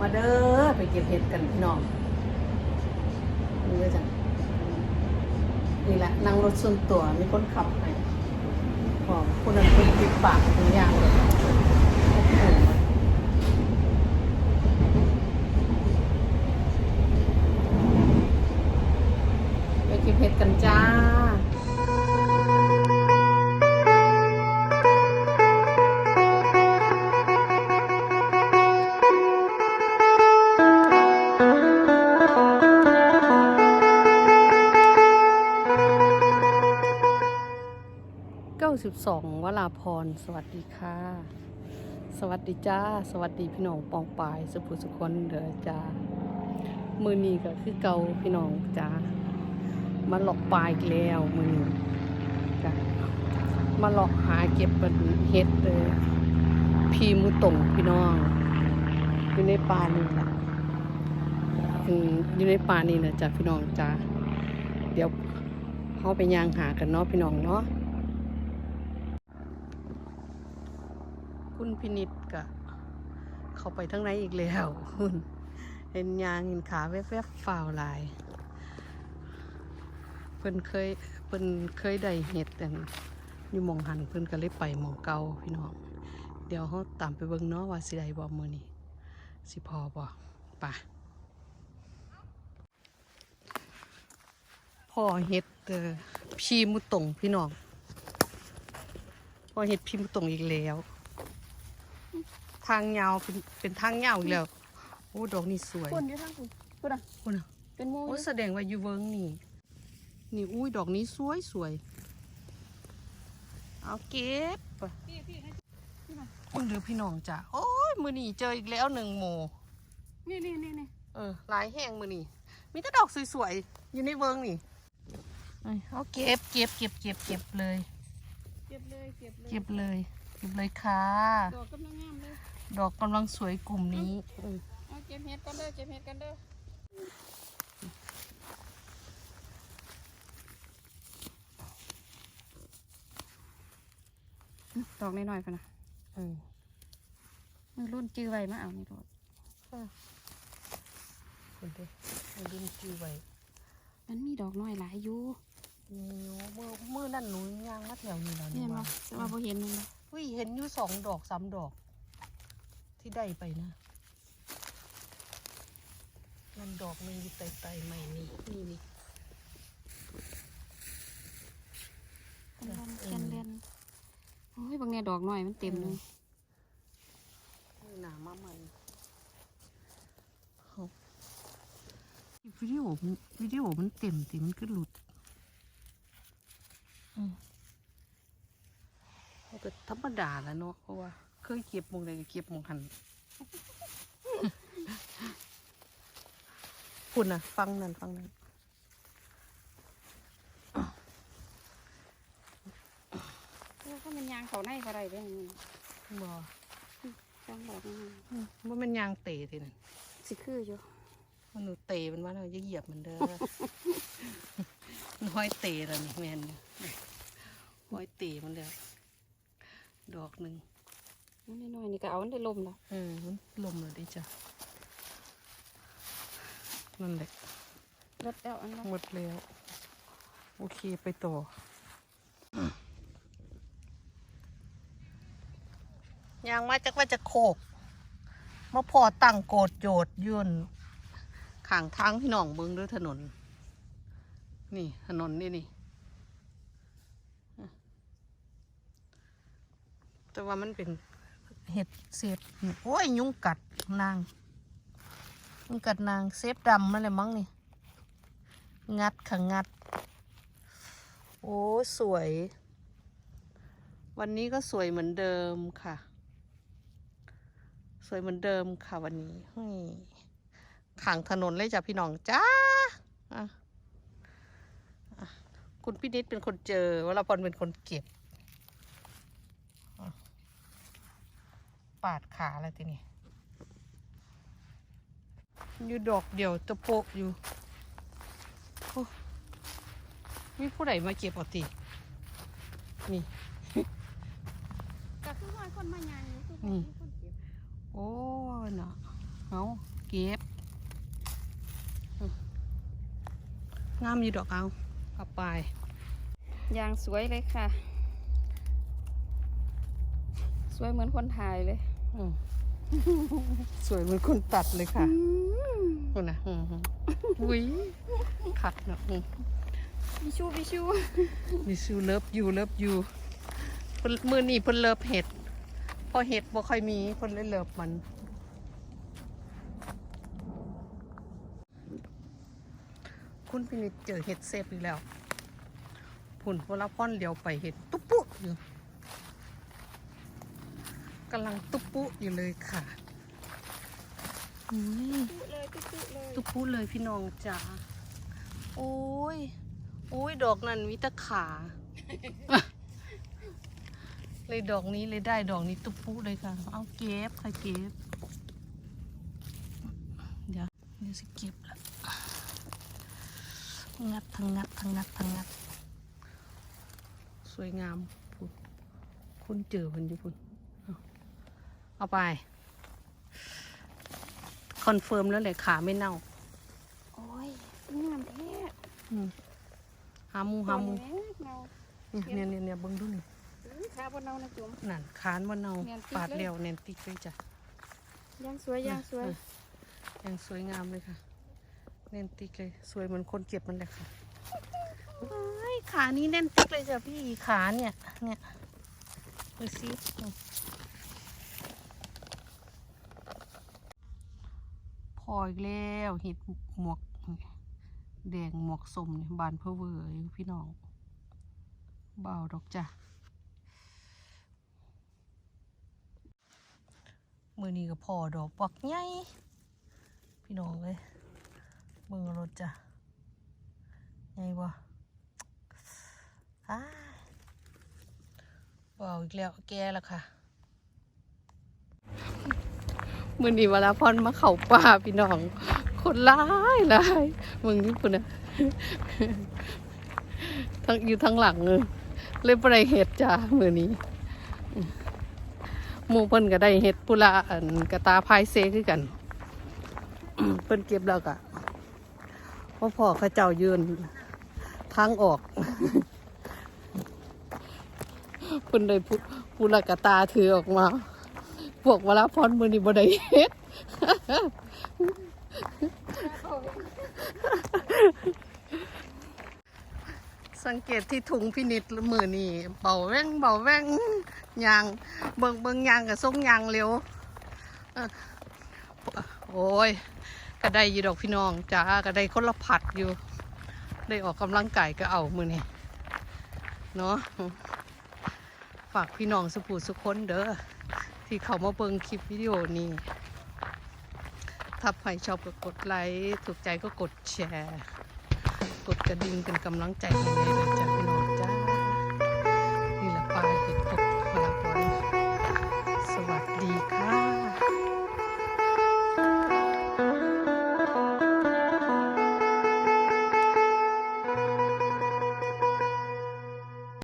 มาเด้อไปเก็บเห็ดกันพี่น้องนี่ก็จะนี่แหละนั่งรถส่วนตัวมีคนขับไปขอคนนั้นคนปิดปากทุกอย่างเลย 92วลาพร สวัสดีค่ะ สวัสดีจ้า สวัสดีพี่น้องปองปาย สุภุสุคนเด้อจ้า มือนี้ก็คือเกาพี่น้องจ้า มาหลอกปลายแล้วมือนี้จ้ามาหลอกหาเก็บเป็นเห็ดเลยพีมุตงพี่น้องอยู่ในป่านี่แหละอยู่ในป่านี่นะจ้าพี่น้องจ้า เดี๋ยวเขาไปย่างหากันเนาะพี่น้องเนาะ คุณพินิษกะเข้าไปทั้งในอีกแล้วคุณเห็นยางเห็นขาแวบๆฝ่าวลายเพิ่นเคยเพิ่นเคยได้เห็ดแต่อยู่มองหันเพิ่นก็เลยไปมองเก่าพี่น้อง เดี๋ยวเขาตามไปเบิ่งเนาะว่าสิได้บ่มื้อนี้สิพอบ่ป่ะพ่อเห็ดเด้อพีมุตงพี่น้องพ่อเห็ดพีมุตงอีกแล้ว ทางยาวเป็นเป็นทางยาวอีกแล้ว โอ้ดอกนี่สวยคนอยู่ทางคุณคุณอะคุณอะเป็นหมูอโอ้ยู่แสดงว่าอยู่เวิงนี่ นี่อุ้ยดอกนี้สวยสวย เอาเก็บไปพี่พี่ให้มึงเดือพี่น้องจ้ะโอ้ยมือนี่เจออีกแล้วหนึ่งโมนี่นี่นี่นี่เออหลายแห้งมือนี่มีแต่ดอกสวยๆอยู่ในเวิงนี่เอ้ยเอาเก็บเก็บเก็บเก็บเก็บเลย เก็บเลยเก็บเลย เก็บเลยเก็บเลยค่ะ ดอกกำลังงามเลยดอกกำลังสวยกลุ่มนี้เออเอาเก็บเห็ดกันเด้อเก็บเห็ดกันเด้อดอกน้อยๆกันนะเออมือรุ่นจื้อไว้มาเอานี่โดดคุณเด้เอาดินจือไว้มันมีดอกน้อยหลายอยู่มีอยู่มือมือนั่นหนูย่างมาแถวนี้แล้วเนี่นี่ยว่ามาแต่ว่าพอเห็นมันบ่ อุ้ยเห็นอยู่สองดอกสามดอก ที่ได้ไปนะนั่นดอกหนึงอยู่ไตๆใหม่นี่นี่นี่กำลังเคียนเล่นโอ้ยบางเนี่ยดอกน้อยมันเต็มเลยนี่หนามาใหม่เอาวิดีโอมันวิดีโอมันเต็มติมันก็หลุด อืมเอา ก็ธรรมดาแล้วเนาะเพราะว่าเคยเก็บหมองใดก็เก็บหมองหันคุณนะฟังนั่นฟังนั่นเออก็มันยางเขาในก็ได้เด้อนี่บ่จังดอกนี่อืมว่ามันยางเตะทีนั่นสิคืออยู่มันหนูเตะมันว่าเราจะเหยียบมันเด้อมันห้อยเตะแล้วนี่แมนเนี่ยห้อยเตะมันแล้ว ดอกหนึ่งมันน้อยๆนี่ก็เอามันได้ลมแล้วเออมันลมเลยดิจ้ะนั่นแหละรถแล้วอันละหมดแล้ว โอเคไปต่อยังมาจากว่าจะโคกมาพอตั้งโกดโจดยื่นข้างทางพี่น้องเบิงด้วยถนน นี่ถนนนี่นี่ แต่ว่ามันเป็นเห็ดเศษโอ้ยยุงกัดนางยุงกัดนางเซฟดำนั่นแหละมั้งนี่ งัดค่ะงัด โอ้สวย วันนี้ก็สวยเหมือนเดิมค่ะ สวยเหมือนเดิมค่ะวันนี้นี่ข้างถนนเลยจ้ะพี่น้องจ้าคุณพี่นิดเป็นคนเจอวราพรเป็นคนเก็บอะ ปาดขาอะไรทีนี้อยู่ดอกเดียวจะโปะอยู่โอ้มีผู้ใดมาเก็บเอติ นี่ก็คือว่าคนมายางอยู่คือนี่คนเก็บโอ้ยเนาะเอาเก็บอืมงามอยู่ดอกเอาเอาไปยางสวยเลยค่ะ สวยเหมือนคนถ่ายเลยอืม สวยเหมือนคนตัดเลยค่ะคุณนะอืมอืมอุ้ยขัดเนอะอืมบิชูบิชูมีซูเลิฟยูเลิฟยูเพิ่นมือนี่เพิ่นเลิฟเห็ดเพอเห็ดบ่ค่อยมีเพิ่นเลยเลิฟมันคุณพินิจเจอเห็ดเซฟอีกแล้วผุ่นเวลาพ่อนเดียวไปเห็ดตุ๊บปุ๊อยู่ กำลังตุ๊บปุ๊อยู่เลยค่ะอุ้ยเลยตุ๊กเลยตุ๊บปุ๊เลยพี่น้องจ๋าโอ้ยโอ้ยดอกนั้นมีแตะขา เลยดอกนี้เลยได้ดอกนี้ตุ๊บปุ๊เลยค่ะ เอาเก็บค่ะเก็บ เดี๋ยวเดี๋ยวสิเก็บละงัดทั้งงัดทั้งงัดทั้งงัด สวยงามพุ่นคุณเจอมันอยู่พุ่น เอาเอาไป คอนเฟิร์มแล้วเลยขาไม่เน่า โอ้ยงามแท้อืมหาหมูหาหมูแม่เนาเนี่ยเนี่ยเนี่ยเบิ้งดูนี่ขาบนเนานะจุ๋มนั่นคานว่าเนาแนนติ๊กปาดเลยเร็วเนนติกเลยจ้ะยางสวยยางสวยเออยังสวยงามเลยค่ะ เนนติกเลย สวยเหมือนคนเก็บมันเลยค่ะเอ้ยขานี้เนนติกเลยจ้ะพี่ขาเนี่ย เนี่ยดูสิ ออีกแล้วเห็ดหมวกแดงหมวกสมเนี่ยบานเพอเวอร์พี่น้องเบาดอกจ้ะมือนี้ก็พอดอกปักใหญ่พี่น้องเลยเบิ่งเอรถจ้ะใหญ่บ่อ้าเบาอีกแล้วแก่แล้วค่ะ มือนี้เวลาพอนมาเข่าป่าพี่น้อง คนร้ายหลายมึงนี่ปุ่นะทั้งอยู่ทั้งหลังเลยเลยบ่ไปเห็ดจ้ามือนี้มู่เพิ่นก็ได้เฮ็ดปุระอันกระตาพายเซคือกัน เพิ่นเก็บแล้วก็พ่อพ่อเขาเจ้ายืนทางออก เพิ่นได้ปุปุระกระตาถือออกมา พวกเวลาพรมือนี่บ่ได้เฮ็ดสังเกตที่ถุงพินิษมือนี่เบาแว่งเบาแว่งยางเบิงเบิงยางกับทรงยางเร็วโอ้ยก็ได้อยีดอกพี่น้องจ้าก็ได้คนละผัดอยู่ ได้ออกกำลังกายก็เอามือนี่เนาะฝากพี่น้องสุภูสุคนเด้อ ที่เขามาเบิงคลิปวิดีโอนี้ถ้าใครชอบก็กดไลค์ ถูกใจก็กดแชร์ กดกระดิ่งเป็นกำลังใจให้เลยจ้าพี่น้องจ้านี่แหละ